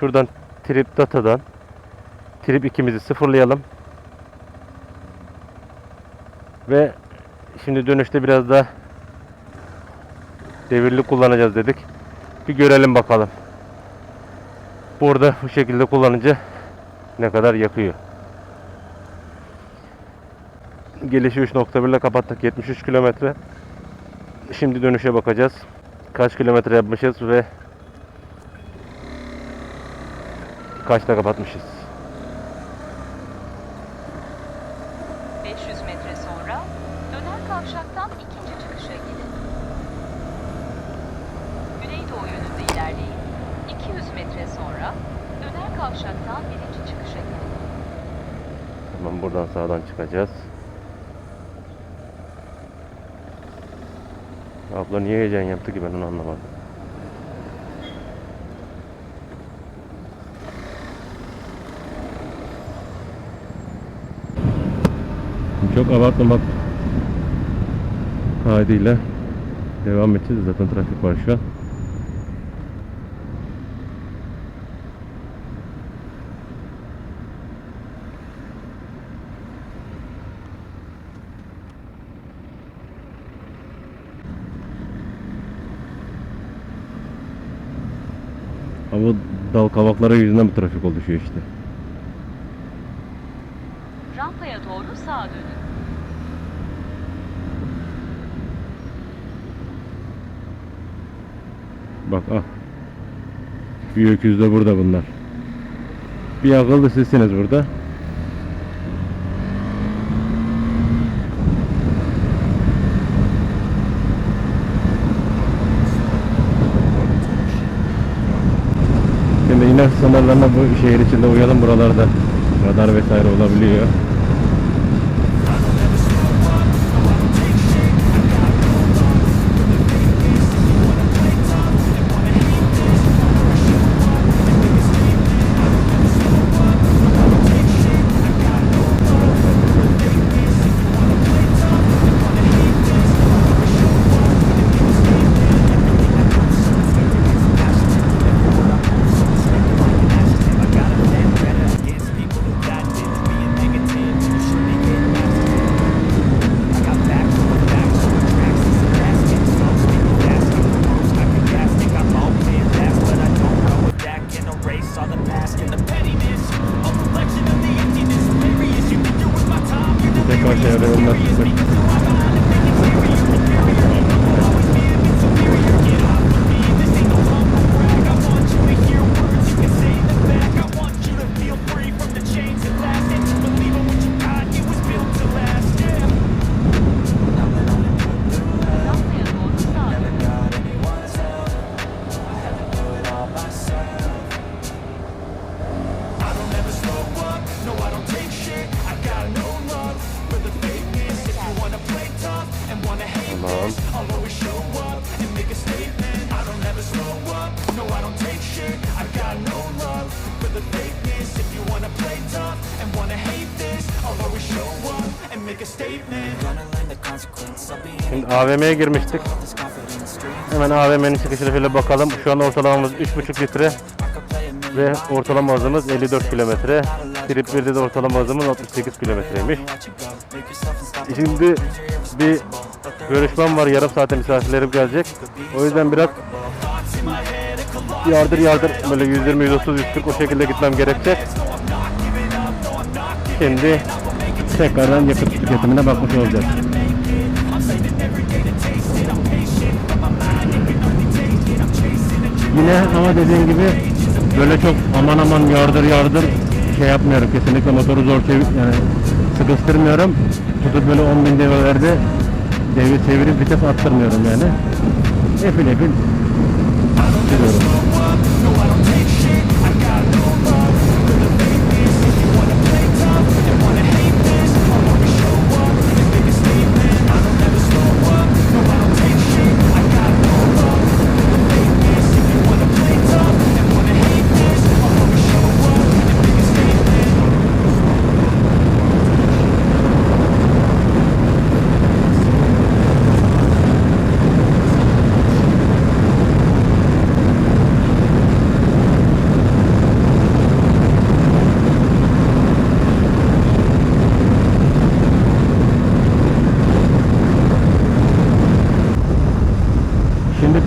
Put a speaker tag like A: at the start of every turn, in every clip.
A: Şuradan trip datadan trip ikimizi sıfırlayalım. Ve şimdi dönüşte biraz da devirli kullanacağız dedik. Bir görelim bakalım. Burada bu şekilde kullanınca ne kadar yakıyor. Gelişi 3.1 ile kapattık 73 kilometre. Şimdi dönüşe bakacağız. Kaç kilometre yapmışız ve kaçta kapatmışız.
B: 500 metre sonra döner kavşaktan ikinci çıkışa gidin. Güneydoğu yönünde ilerleyin. 200 metre sonra döner kavşaktan birinci çıkışa gidin.
A: Hemen buradan sağdan çıkacağız. Abla niye heyecan yaptı ki ben onu anlamadım. Çok abartmamak kaydıyla devam edeceğiz. Zaten trafik var şu an. Ama dal kavakları yüzünden bu trafik oluşuyor işte.
B: Doğru sağa dönün.
A: Bak ah. Bir öküz de burada bunlar. Bir akıllı sizsiniz burada. Şimdi yine sınırlarına bu şehir içinde uyalım buralarda. Radar vesaire olabiliyor.
C: になってくる。The fakeness If you wanna play tough and wanna hate this I'll always show up and make a statement Gonna learn the consequence I'll be
A: Şimdi AVM'ye girmiştik. Hemen AVM'nin çıkışına şöyle bakalım. Şu an ortalamamız 3,5 litre ve ortalama hızımız 54 kilometre. Trip 1'de de ortalama hızımız 68 kilometreymiş. Şimdi bir görüşmem var. Yarım saate misafirlerim gelecek. O yüzden biraz yardır yardır. Böyle 120, 130, 140 o şekilde gitmem gerekecek. Şimdi tekrardan yakıt tüketimine bakmış olacağız. Yine ama dediğim gibi böyle çok aman aman yardır yardır şey yapmıyorum. Kesinlikle motoru zor çevir yani sıkıştırmıyorum. Tutup böyle 10 bin devirlerde devir çevirip vites attırmıyorum yani. Efil efil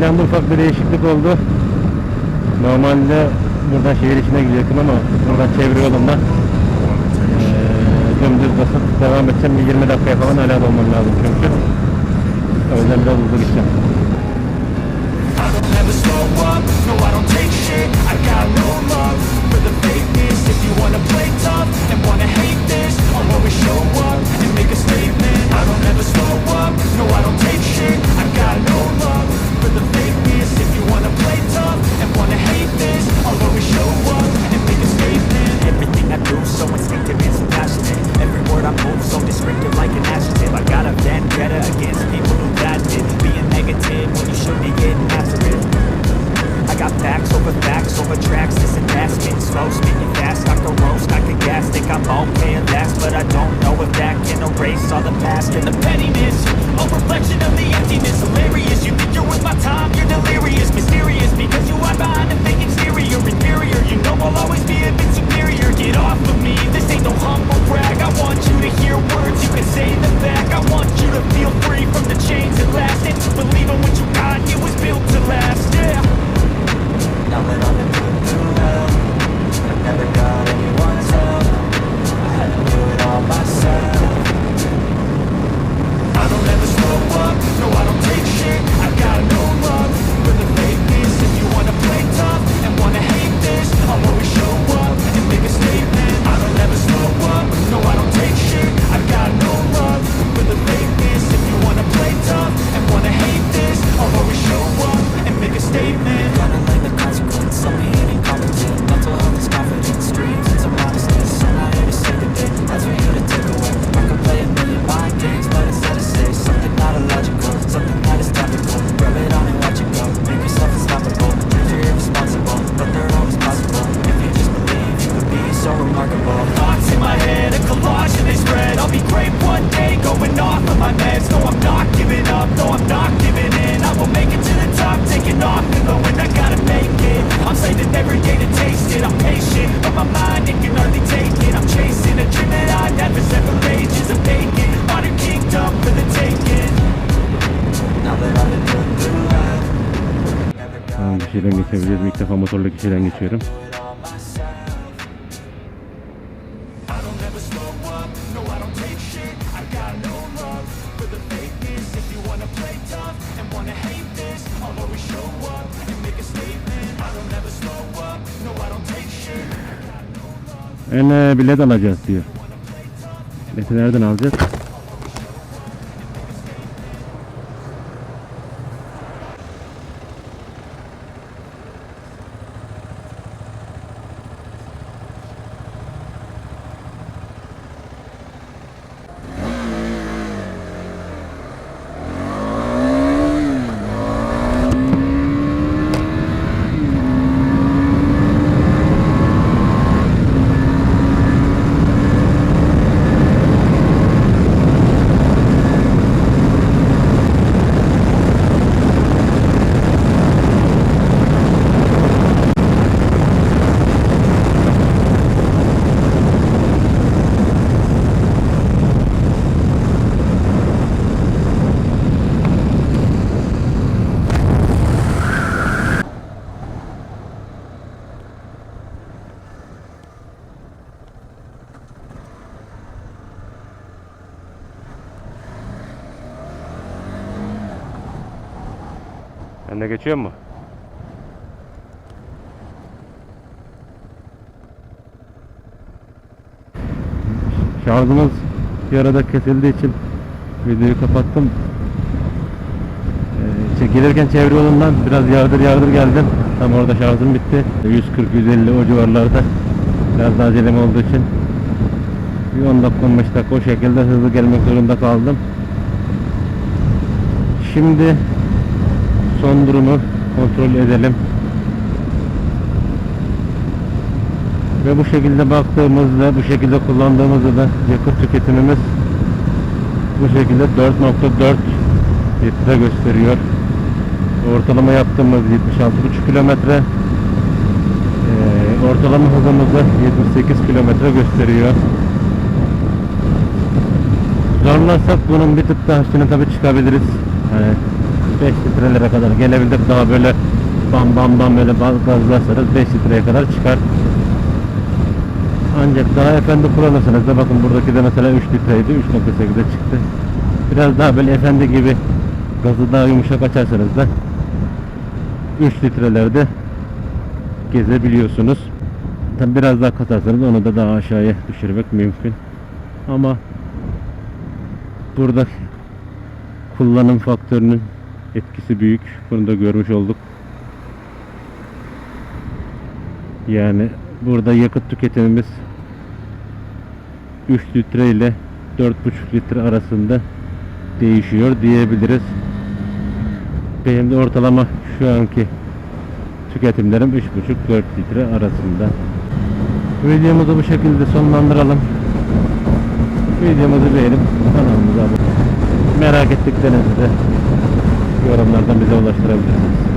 A: planda ufak bir değişiklik oldu. Normalde buradan şehir içine gidiyor ama buradan çevre yolunda e, ee, dümdüz basıp devam edeceğim. Bir 20 dakikaya falan hala olmam lazım çünkü. O yüzden biraz hızlı gideceğim.
C: show up
A: Hemen bir şeyden geçebilirim. İlk defa
C: motorla bir şeyden
A: geçiyorum. Ele bilet alacağız diyor. Bileti nereden alacağız? Sen de geçiyor mu? Şarjımız bir arada kesildiği için videoyu kapattım. Ee, işte gelirken çevre yolundan biraz yardır yardır geldim. Tam orada şarjım bitti. 140-150 o civarlarda. Biraz da acelem olduğu için. Bir 10 dakika 15 dakika o şekilde hızlı gelmek zorunda kaldım. Şimdi son durumu kontrol edelim. Ve bu şekilde baktığımızda, bu şekilde kullandığımızda da yakıt tüketimimiz bu şekilde 4.4 litre gösteriyor. Ortalama yaptığımız 76,5 kilometre ee, ortalama hızımızı 78 kilometre gösteriyor. Zorlarsak bunun bir tık daha üstüne tabi çıkabiliriz. Yani 5 litrelere kadar gelebilir. Daha böyle bam bam bam böyle gazlarsanız 5 litreye kadar çıkar. Ancak daha efendi kullanırsanız da bakın buradaki de mesela 3 litreydi 3.8'e çıktı. Biraz daha böyle efendi gibi gazı daha yumuşak açarsanız da 3 litrelerde gezebiliyorsunuz. Tabi biraz daha katarsanız onu da daha aşağıya düşürmek mümkün. Ama burada kullanım faktörünün etkisi büyük. Bunu da görmüş olduk. Yani burada yakıt tüketimimiz 3 litre ile 4,5 litre arasında değişiyor diyebiliriz. Benim de ortalama şu anki tüketimlerim 3,5-4 litre arasında. Videomuzu bu şekilde sonlandıralım. Videomuzu beğenip kanalımıza abone Merak ettiklerinizi de yorumlardan bize ulaştırabilirsiniz.